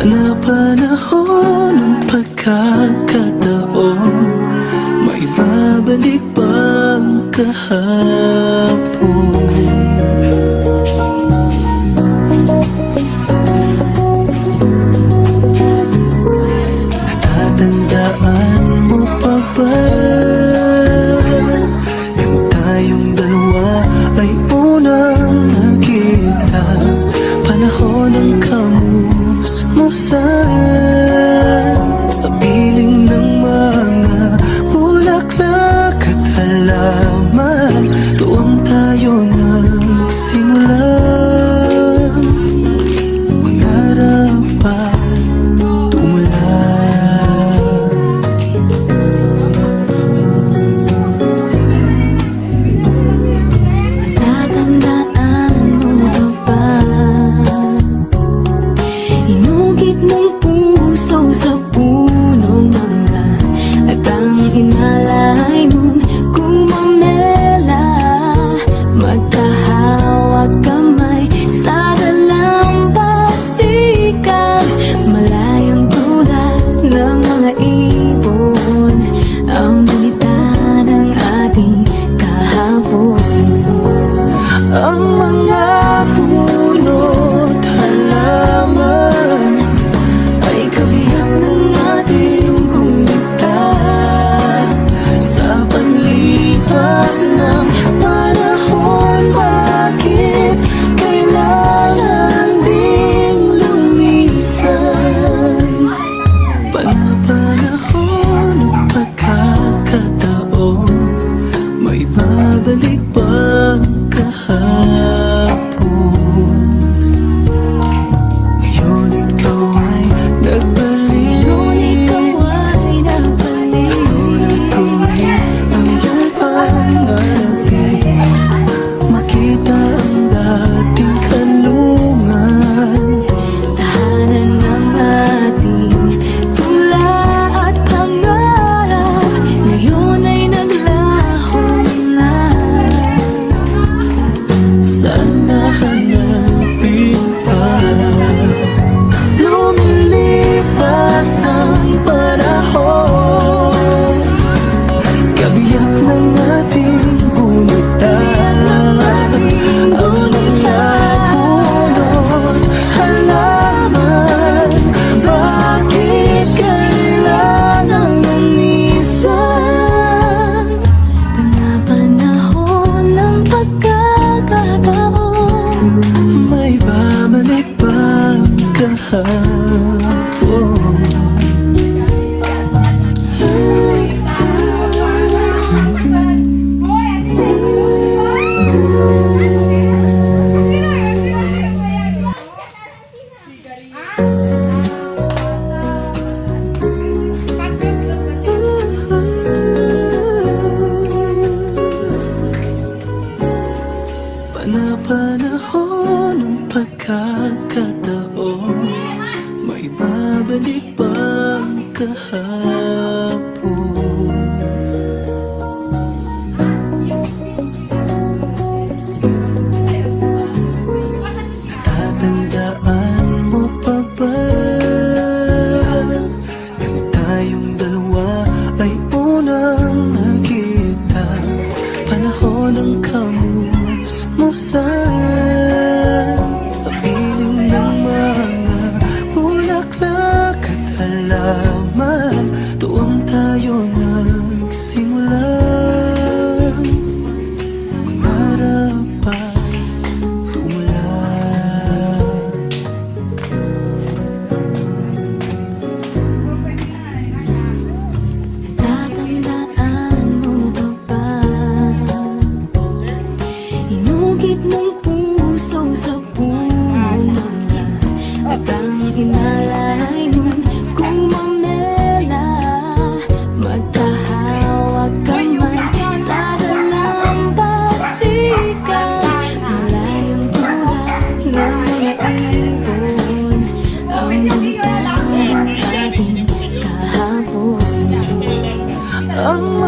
Sana panahon ang pagkakataon May babalik pang kahapon? na panahon ng pagkakataon May babalik bang kahapon? love Hinalay nung kumamela Magkahawak kamay Sa dalang pasikan Malayang tulad ng mga ibon Ang magtahan ating kahapon. Oh